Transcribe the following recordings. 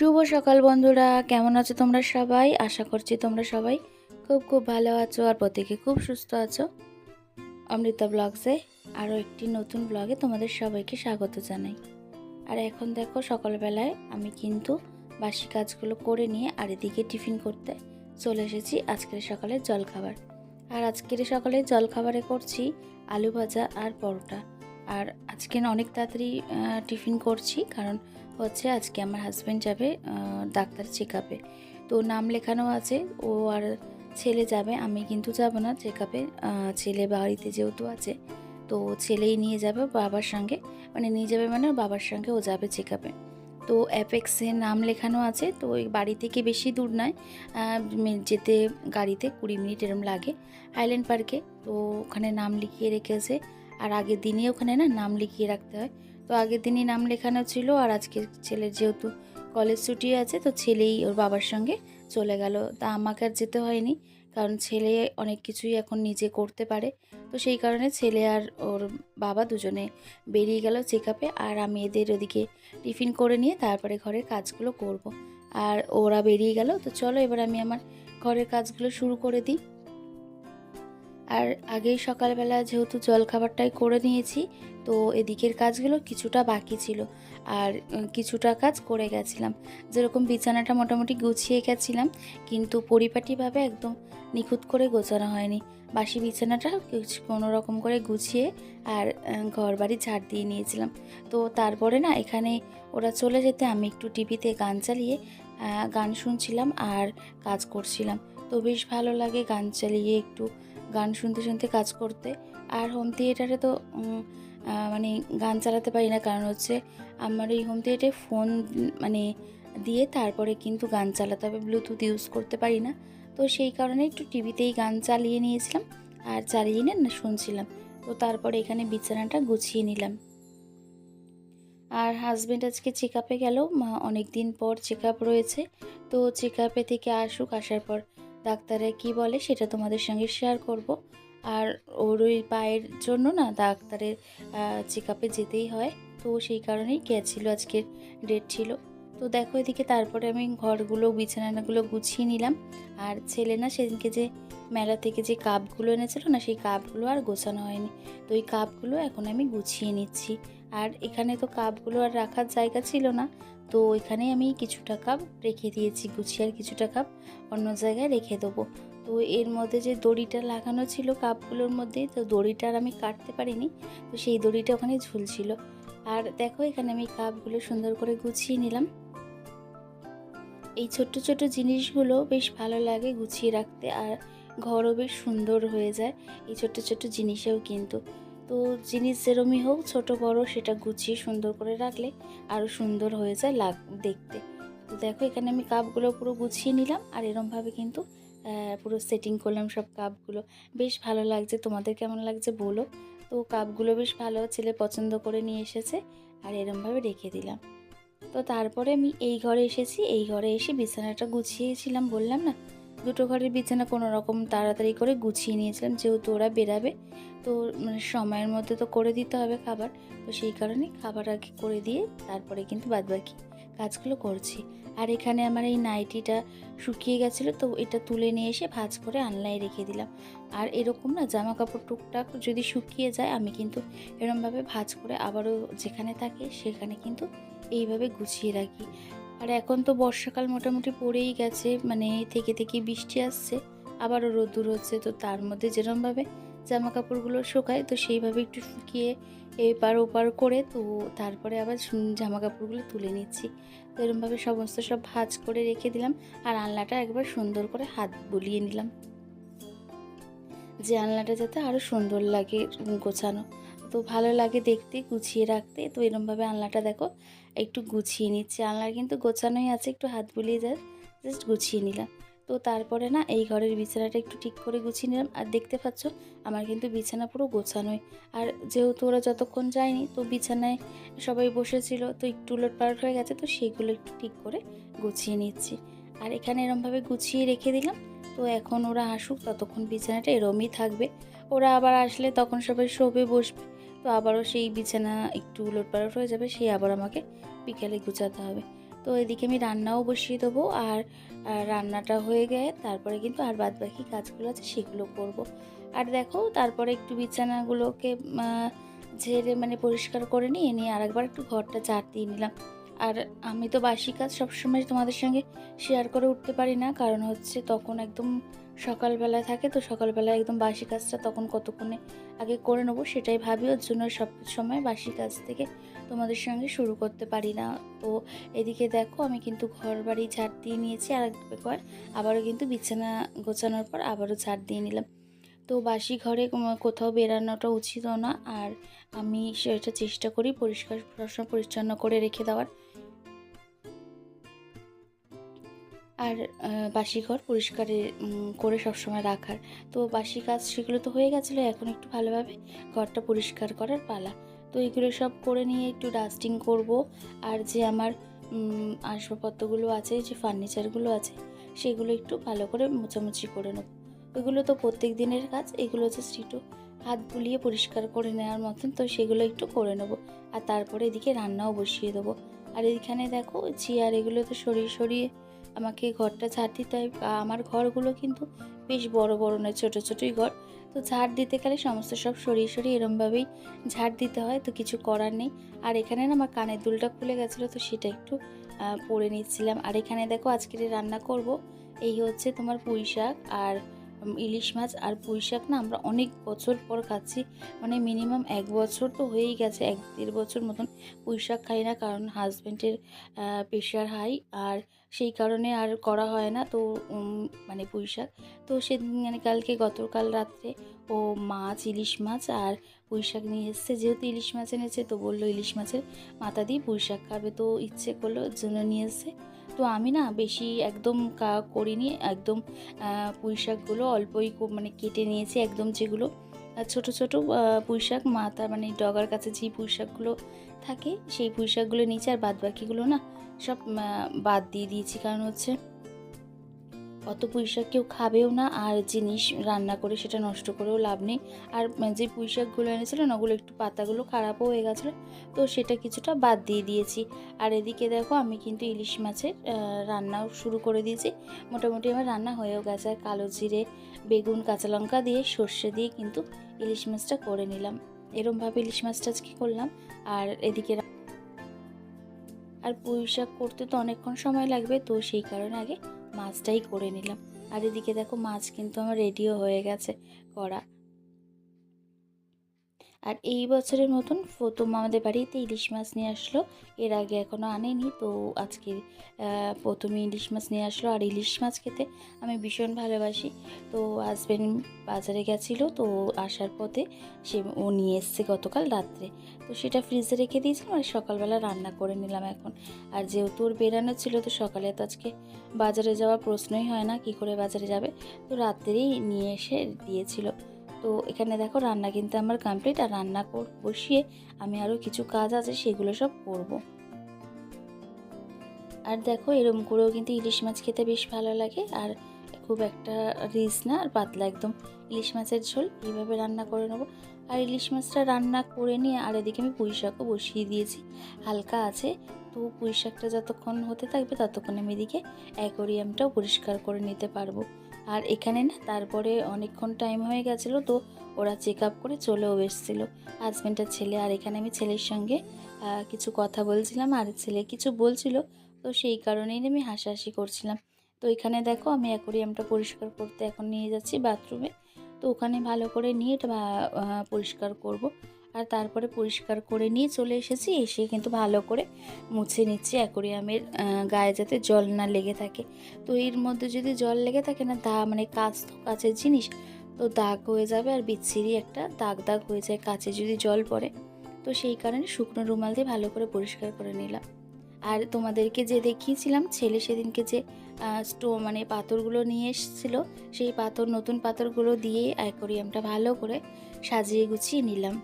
শুভ সকাল বন্ধুরা, কেমন আছো তোমরা সবাই? আশা করছি তোমরা সবাই খুব খুব ভালো আছো আর প্রত্যেকে খুব সুস্থ আছো। অমৃতা ব্লগসে আরও একটি নতুন ব্লগে তোমাদের সবাইকে স্বাগত জানাই। আর এখন দেখো সকালবেলায় আমি কিন্তু বাসি কাজগুলো করে নিয়ে আর এদিকে টিফিন করতে চলে এসেছি আজকের সকালের জলখাবার। আর আজকের সকালে জলখাবারে করছি আলু ভাজা আর পরোটা। আর আজকে না অনেক তাড়াতাড়ি টিফিন করছি। কারণ হচ্ছে আজকে আমার হাজব্যান্ড যাবে ডাক্তার চেক আপে তো নাম লেখানো আছে, ও আর ছেলে যাবে, আমি কিন্তু যাব না চেক আপে ছেলে বাড়িতে যেহেতু আছে, তো ছেলেই নিয়ে যাবে বাবার সঙ্গে। মানে নিয়ে যাবে মানে বাবার সঙ্গে ও যাবে চেক আপে তো অ্যাপেক্সে নাম লেখানো আছে, তো ওই বাড়ি থেকে বেশি দূর নয় যেতে গাড়িতে কুড়ি মিনিট এরম লাগে। আইল্যান্ড পার্কে তো ওখানে নাম লিখিয়ে রেখেছে আর আগের দিনই ওখানে না নাম লিখিয়ে রাখতে হয়। তো আগের দিনই নাম লেখানো ছিল আর আজকে ছেলের যেহেতু কলেজ ছুটি আছে, তো ছেলেই ওর বাবার সঙ্গে চলে গেল। তা আমাকে আর যেতে হয়নি, কারণ ছেলে অনেক কিছুই এখন নিজে করতে পারে। তো সেই কারণে ছেলে আর ওর বাবা দুজনে বেরিয়ে গেল চেক আপে আর আমি এদের ওদিকে টিফিন করে নিয়ে তারপরে ঘরের কাজগুলো করব। আর ওরা বেরিয়ে গেল, তো চলো এবার আমি আমার ঘরের কাজগুলো শুরু করে দিই। আর আগেই সকালবেলা যেহেতু জলখাবারটাই করে নিয়েছি, তো এদিকের কাজগুলো কিছুটা বাকি ছিল। আর কিছুটা কাজ করে গেছিলাম। যেরকম বিছানাটা মোটামুটি গুছিয়ে গেছিলাম, কিন্তু পরিপাটিভাবে একদম নিখুঁত করে গোছানো হয়নি। বাসি বিছানাটা কোনো রকম করে গুছিয়ে আর ঘর বাড়ি ঝাড় দিয়ে নিয়েছিলাম। তো তারপরে না, এখানে ওরা চলে যেতে আমি একটু টিভিতে গান চালিয়ে গান শুনছিলাম আর কাজ করছিলাম। তো বেশ ভালো লাগে গান চালিয়ে একটু গান শুনতে শুনতে কাজ করতে। আর হোম থিয়েটারে তো মানে গান চালাতে পারি না। কারণ হচ্ছে আমার এই হোম থিয়েটারে ফোন মানে দিয়ে তারপরে কিন্তু গান চালাতে হবে। ব্লুটুথ ইউজ করতে পারি না। তো সেই কারণে একটু টিভিতেই গান চালিয়ে নিয়েছিলাম। আর চালিয়ে না শুনছিলাম। তো তারপরে এখানে বিছানাটা গুছিয়ে নিলাম। আর হাজব্যান্ড আজকে চেক আপে গেল। অনেক দিন পর চেক আপ রয়েছে। তো চেক আপে থেকে আসুক, আসার পর ডাক্তারে কি বলে সেটা তোমাদের সঙ্গে শেয়ার করব। আর ওর ওই পায়ের জন্য না ডাক্তারের চেক আপে যেতেই হয়। তো সেই কারণেই গেছিল, আজকের ডেট ছিল। তো দেখো এদিকে তারপরে আমি ঘরগুলো, বিছানাগুলো গুছিয়ে নিলাম। আর ছেলে না সেদিনকে যে মেলা থেকে যে কাপগুলো এনেছিল না, সেই কাপগুলো আর গোছানো হয়নি। তো ওই কাপগুলো এখন আমি গুছিয়ে নিচ্ছি। আর এখানে তো কাপগুলো আর রাখার জায়গা ছিল না। তো এখানে আমি কিছুটা কাপ রেখে দিয়েছি, গুছিয়ে আর কিছুটা কাপ অন্য জায়গায় রেখে দেবো। তো এর মধ্যে যে দড়িটা লাগানো ছিল কাপগুলোর মধ্যে তো দড়িটা আর আমি কাটতে পারিনি, তো সেই দড়িটা ওখানে ঝুলছিল। আর দেখো এখানে আমি কাপগুলো সুন্দর করে গুছিয়ে নিলাম। এই ছোট্ট ছোট্ট জিনিসগুলো বেশ ভালো লাগে গুছিয়ে রাখতে, আর ঘরও বেশ সুন্দর হয়ে যায় এই ছোট্ট ছোট্ট জিনিসেও কিন্তু। তো জিনিস যেরমই হোক, ছোট, বড়, সেটা গুছিয়ে সুন্দর করে রাখলে আরও সুন্দর হয়ে যায় লাগ, দেখতে। তো দেখো, এখানে আমি কাপগুলো পুরো গুছিয়ে নিলাম আর এরমভাবে কিন্তু পুরো সেটিং করলাম সব কাপগুলো। বেশ ভালো লাগছে। তোমাদের কেমন লাগছে বলো? তো কাপগুলো বেশ ভালো ছেলে পছন্দ করে নিয়ে এসেছে আর এরমভাবে রেখে দিলাম। তো তারপরে আমি এই ঘরে এসেছি। এই ঘরে এসে বিছানাটা গুছিয়েছিলাম বললাম না? দুটো ঘরের বিছানা কোনো রকম তাড়াতাড়ি করে গুছিয়ে নিয়েছিলাম, যেহেতু ওরা বেরাবে। তো মানে সময়ের মধ্যে তো করে দিতে হবে খাবার। তো সেই কারণে খাবার আগে করে দিয়ে তারপরে কিন্তু বাদবাকি কাজগুলো করছি। আর এখানে আমার এই নাইটিটা শুকিয়ে গেছিল, তো এটা তুলে নিয়ে এসে ভাজ করে আনলায় রেখে দিলাম। আর এরকম না জামা কাপড় টুকটাক যদি শুকিয়ে যায়, আমি কিন্তু এরমভাবে ভাজ করে আবারও যেখানে থাকে সেখানে কিন্তু এইভাবে গুছিয়ে রাখি। আর এখন তো বর্ষাকাল মোটামুটি পড়েই গেছে মানে থেকে থেকে বৃষ্টি আসছে, আবারও রোদ্দুর হচ্ছে, তো তার মধ্যে যেরমভাবে জামা কাপড়গুলো শুকায়, তো সেইভাবে একটু শুকিয়ে এপার ওপার করে, তো তারপরে আবার জামা কাপড়গুলো তুলে নিচ্ছি। তো এরমভাবে সমস্ত সব ভাজ করে রেখে দিলাম, আর আলনাটা একবার সুন্দর করে হাত বুলিয়ে নিলাম। আলনাটা যাতে আরও সুন্দর লাগে গোছানো। তো ভালো লাগে দেখতে, গুছিয়ে রাখতে। তো এরমভাবে আলনাটা দেখো, একটু গুছিয়ে নিচ্ছি। আলনার কিন্তু গোছানোই আছে, একটু হাত বুলিয়ে যা জাস্ট গুছিয়ে নিলাম। তো তারপরে না, এই ঘরের বিছানাটা একটু ঠিক করে গুছিয়ে নিলাম। আর দেখতে পাচ্ছ, আমার কিন্তু বিছানা পুরো গোছানোই। আর যেহেতু ওরা যতক্ষণ যায়নি, তো বিছানায় সবাই বসেছিল, তো একটু উলট হয়ে গেছে, তো সেইগুলো একটু ঠিক করে গুছিয়ে নিচ্ছি। আর এখানে এরমভাবে গুছিয়ে রেখে দিলাম। তো এখন ওরা আসুক, ততক্ষণ বিছানাটা এরমই থাকবে। ওরা আবার আসলে তখন সবাই শোবে, বসবে। তো আবারও সেই বিছানা একটু উলটপালট হয়ে যাবে, সেই আবার আমাকে বিকেলে গুছাতে হবে। তো এদিকে আমি রান্নাও বসিয়ে দেবো আর রান্নাটা হয়ে গেলে তারপরে কিন্তু আর বাদ বাকি কাজগুলো আছে সেগুলো করব। আর দেখো, তারপরে একটু বিছানাগুলোকে ঝেড়ে মানে পরিষ্কার করে নিয়ে নিয়ে আরেকবার একটু ঘরটা ঝাড় দিয়ে নিলাম। আর আমি তো বাসি কাজ সবসময় তোমাদের সঙ্গে শেয়ার করে উঠতে পারি না, কারণ হচ্ছে তখন একদম সকালবেলা থাকে, তো সকালবেলা একদম বাসি কাজটা তখন কতক্ষণে আগে করে নেব সেটাই ভাবি, ওর জন্য সব সময় বাসি কাজ থেকে তোমাদের সঙ্গে শুরু করতে পারি না। তো এদিকে দেখো, আমি কিন্তু ঘর বাড়ি ঝাড় দিয়ে নিয়েছি আর একবার আবারও কিন্তু বিছানা গোছানোর পর আবারও ঝাড় দিয়ে নিলাম। তো বাসি ঘরে কোথাও বেরানোটা উচিত না, আর আমি সেটা চেষ্টা করি পরিষ্কার সবসময় পরিচ্ছন্ন করে রেখে দেওয়ার। আর বাসি ঘর পরিষ্কারে করে সবসময় রাখার। তো বাসি কাজ সেগুলো তো হয়ে গেছিল, এখন একটু ভালোভাবে ঘরটা পরিষ্কার করার পালা। তো এগুলো সব করে নিয়ে একটু ডাস্টিং করব। আর যে আমার আসবাবপত্রগুলো আছে, যে ফার্নিচারগুলো আছে, সেগুলো একটু ভালো করে মোছামুছি করে নেব। এগুলো তো প্রত্যেক দিনের কাজ, এগুলো জাস্ট একটু হাত বুলিয়ে পরিষ্কার করে নেওয়ার মতন, তো সেগুলো একটু করে নেব। আর তারপরে এদিকে রান্নাও বসিয়ে দেবো। আর এইখানে দেখো, চেয়ার এগুলো তো সরিয়ে সরিয়ে আমাকে ঘরটা ঝাড় দিতে হয়। আমার ঘরগুলো কিন্তু বেশ বড় বড় নয়, ছোটো ছোটোই ঘর। তো ঝাড় দিতে গেলে সমস্ত সব সরিয়ে সরিয়ে এরমভাবেই ঝাড় দিতে হয়, তো কিছু করার নেই। আর এখানে না আমার কানের দুলটা খুলে গেছিল, তো সেটা একটু পরে নিচ্ছিলাম। আর এখানে দেখো আজকের রান্না করব, এই হচ্ছে তোমার পুঁই শাক আর ইলিশ মাছ আর পুঁই শাক না আমরা অনেক বছর পর খাচ্ছি। মানে মিনিমাম এক বছর তো হয়েই গেছে, এক দেড় বছর মতন পুঁই শাক খাই না কারণ হাজব্যান্ডের প্রেশার হাই আর সেই কারণে আর করা হয় না। তো মানে পুঁই শাক। তো সেদিন মানে কালকে গতকাল রাত্রে ও মাছ, ইলিশ মাছ আর পুঁই শাক নিয়ে এসছে। যেহেতু ইলিশ মাছ এনেছে, তো বলল ইলিশ মাছের মাথা দিয়ে পুঁই শাক খাবে। তো ইচ্ছে করল জন্য নিয়ে এসছে তো আমি না বেশি একদম কা করিনি, একদম পুঁই শাকগুলো অল্পই মানে কেটে নিয়েছি একদম যেগুলো ছোট ছোট পুঁই শাক মাথা মানে ডগার কাছে যে পুঁই শাকগুলো থাকে সেই পুঁই শাকগুলো নিয়েছি আর বাদ বাকিগুলো না সব বাদ দিয়ে দিয়েছি। কারণ হচ্ছে অত পুঁই শাক কেউ খাবেও না, আর জিনিস রান্না করে সেটা নষ্ট করেও লাভ নেই। আর যে পুঁই শাকগুলো এনেছিল না ওগুলো একটু পাতাগুলো খারাপও হয়ে গেছিল, তো সেটা কিছুটা বাদ দিয়ে দিয়েছি। আর এদিকে দেখো, আমি কিন্তু ইলিশ মাছের রান্নাও শুরু করে দিয়েছি। মোটামুটি আমার রান্না হয়েও গেছে। আর কালো জিরে, বেগুন, কাঁচা লঙ্কা দিয়ে সর্ষে দিয়ে কিন্তু ইলিশ মাছটা করে নিলাম। এরমভাবে ইলিশ মাছটা আজকে করলাম, আর এদিকে আর পুঁই শাক করতে তো অনেকক্ষণ সময় লাগবে, তো সেই কারণে আগে মাছটাই করে নিলাম। আর এদিকে দেখো মাছ কিন্তু আমার রেডিও হয়ে গেছে করা। আর এই বছরের মতন প্রথম আমাদের বাড়িতে ইলিশ মাছ নিয়ে আসলো। এর আগে এখনও আনেনি, তো আজকে প্রথমে ইলিশ মাছ নিয়ে আসলো। আর ইলিশ মাছ খেতে আমি ভীষণ ভালোবাসি। তো হাজব্যান্ড বাজারে গেছিল, তো আসার পথে সে, ও নিয়ে এসছে গতকাল রাত্রে। তো সেটা ফ্রিজে রেখে দিয়েছিলাম আর সকালবেলা রান্না করে নিলাম এখন। আর যেহেতু ওর বেরানো ছিল, তো সকালে তো আজকে বাজারে যাওয়ার প্রশ্নই হয় না, কি করে বাজারে যাবে? তো রাত্রেই নিয়ে এসে দিয়েছিল। তো এখানে দেখো রান্না কিন্তু আমার কমপ্লিট আর রান্না বসিয়ে আমি আরও কিছু কাজ আছে, সেগুলো সব করব। আর দেখো এরম করেও কিন্তু ইলিশ মাছ খেতে বেশ ভালো লাগে, আর খুব একটা রিচ না, আর পাতলা একদম। ইলিশ মাছের ঝোল এইভাবে রান্না করে নেব। আর ইলিশ মাছটা রান্না করে নিয়ে আর এদিকে আমি পুঁই শাকও বসিয়ে দিয়েছি। হালকা আছে, তো পুঁই শাকটা যতক্ষণ হতে থাকবে ততক্ষণ আমি এদিকে অ্যাকোরিয়ামটাও পরিষ্কার করে নিতে পারব। আর এখানে না তারপরে অনেকক্ষণ টাইম হয়ে গেছিল, তো ওরা চেক আপ করে চলেও এসেছিল। হাজব্যান্ডের ছেলে, আর এখানে আমি ছেলের সঙ্গে কিছু কথা বলছিলাম আর ছেলে কিছু বলছিল, তো সেই কারণেই আমি হাসাহাসি করছিলাম। তো এখানে দেখো আমি অ্যাকোরিয়ামটা পরিষ্কার করতে এখন নিয়ে যাচ্ছি বাথরুমে তো ওখানে ভালো করে নিয়ে এটা পরিষ্কার করব। আর তারপরে পরিষ্কার করে নিয়ে চলে এসেছি। এসে কিন্তু ভালো করে মুছে নিচ্ছি। অ্যাকোরিয়ামের গায়ে যাতে জল না লেগে থাকে। তো এর মধ্যে যদি জল লেগে থাকে না দা মানে কাঁচ তো কাচের জিনিস, তো দাগ হয়ে যাবে আর বিচ্ছিরি একটা দাগ দাগ হয়ে যায় কাছে যদি জল পড়ে। তো সেই কারণে শুকনো রুমাল দিয়ে ভালো করে পরিষ্কার করে নিলাম। আর তোমাদেরকে যে দেখিয়েছিলাম, ছেলে সেদিনকে যে স্টো মানে পাথরগুলো নিয়ে এসেছিল, সেই পাথর, নতুন পাথরগুলো দিয়ে অ্যাকোরিয়ামটা ভালো করে সাজিয়ে গুছিয়ে নিলাম।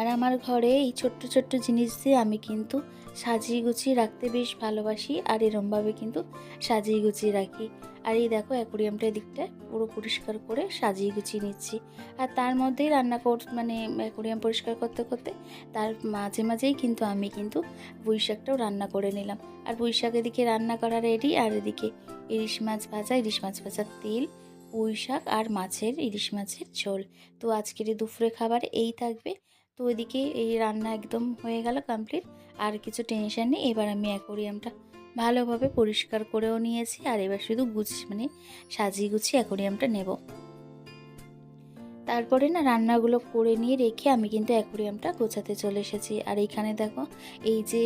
আর আমার ঘরে এই ছোট্ট ছোট্ট জিনিস দিয়ে আমি কিন্তু সাজিয়ে গুছিয়ে রাখতে বেশ ভালোবাসি আর এরমভাবে কিন্তু সাজিয়ে গুছিয়ে রাখি। আর এই দেখো অ্যাকোরিয়ামটা দিকটা পুরো পরিষ্কার করে সাজিয়ে গুছিয়ে নিচ্ছি। আর তার মধ্যেই রান্না কর মানে অ্যাকোরিয়াম পরিষ্কার করতে করতে তার মাঝে মাঝেই কিন্তু আমি কিন্তু পুঁই শাকটাও রান্না করে নিলাম। আর শাক এদিকে রান্না করা রেডি আর এদিকে ইলিশ মাছ ভাজা, ইলিশ মাছ ভাজার তেল শাক আর মাছের, ইলিশ মাছের ঝোল। তো আজকের এই দুপুরে খাবার এই থাকবে। তো ওইদিকে এই রান্না একদম হয়ে গেল কমপ্লিট আর কিছু টেনশন নেই, এবার আমি অ্যাকোরিয়ামটা ভালোভাবে পরিষ্কার করেও নিয়েছি, আর এবার শুধু গুছ মানে সাজিয়ে গুছিয়ে অ্যাকোরিয়ামটা নেব। তারপরে না রান্নাগুলো করে নিয়ে রেখে আমি কিন্তু অ্যাকোরিয়ামটা গোছাতে চলে এসেছি। আর এইখানে দেখো, এই যে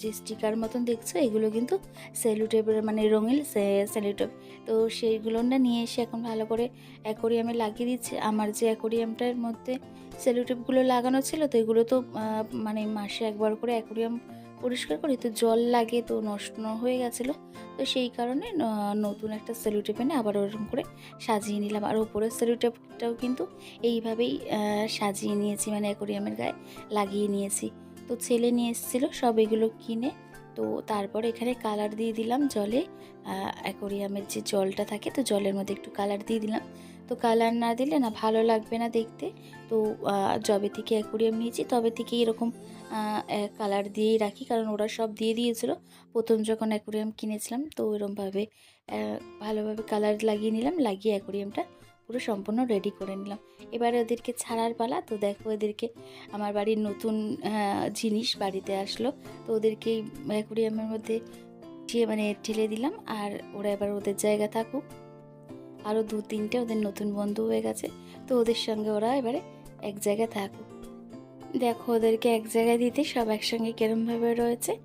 যে স্টিকার মতন দেখছ, এগুলো কিন্তু সেলুটেপের মানে রঙিন সেলুটেপ তো সেইগুলো না নিয়ে এসে এখন ভালো করে অ্যাকোরিয়ামে লাগিয়ে দিচ্ছে। আমার যে অ্যাকোরিয়ামটার মধ্যে সেলুটেপগুলো লাগানো ছিল, তো এগুলো তো মানে মাসে একবার করে অ্যাকোরিয়াম পরিষ্কার করি, তো জল লাগে তো নষ্ট হয়ে গেছিল, তো সেই কারণে নতুন একটা সেলুটেপ এনে আবার ওরকম করে সাজিয়ে নিলাম। আর ওপরের সেলুটেপটাও কিন্তু এইভাবেই সাজিয়ে নিয়েছি মানে অ্যাকোরিয়ামের গায়ে লাগিয়ে নিয়েছি। তো ছেলে নিয়ে এসেছিল, সব এগুলো কিনে, তো তারপর এখানে কালার দিয়ে দিলাম জলে অ্যাকোরিয়ামের যে জলটা থাকে, তো জলের মধ্যে একটু কালার দিয়ে দিলাম। তো কালার না দিলে না ভালো লাগবে না দেখতে। তো যবে থেকে অ্যাকোরিয়াম নিয়েছি, তবে থেকে এরকম কালার দিয়েই রাখি, কারণ ওরা সব দিয়ে দিয়েছিল। প্রথম যখন অ্যাকোরিয়াম কিনেছিলাম, তো ওরমভাবে ভালোভাবে কালার লাগিয়ে নিলাম, লাগিয়ে অ্যাকোরিয়ামটা পুরো সম্পূর্ণ রেডি করে নিলাম। এবারে ওদেরকে ছাড়ার পালা, তো দেখো ওদেরকে আমার বাড়ির নতুন জিনিস বাড়িতে আসলো। তো ওদেরকে অ্যাকোরিয়ামের মধ্যে মানে ঠেলে দিলাম, আর ওরা এবার ওদের জায়গা থাকুক। আরও দু তিনটে ওদের নতুন বন্ধু হয়ে গেছে। তো ওদের সঙ্গে ওরা এবারে এক জায়গায় থাকুক। দেখো ওদেরকে এক জায়গায় দিতে সব একসঙ্গে কেরমভাবে রয়েছে।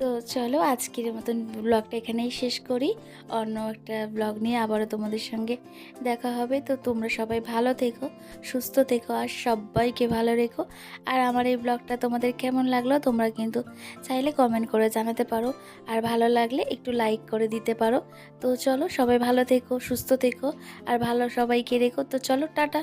তো চলো আজকের মতন ব্লগটা এখানেই শেষ করি। অন্য একটা ব্লগ নিয়ে আবারও তোমাদের সঙ্গে দেখা হবে। তো তোমরা সবাই ভালো থেকো, সুস্থ থেকো আর সবাইকে ভালো রেখো। আর আমার এই ব্লগটা তোমাদের কেমন লাগল তোমরা কিন্তু চাইলে কমেন্ট করে জানাতে পারো। আর ভালো লাগলে একটু লাইক করে দিতে পারো। তো চলো সবাই ভালো থেকো, সুস্থ থেকো আর ভালো সবাইকে রেখো। তো চলো, টাটা।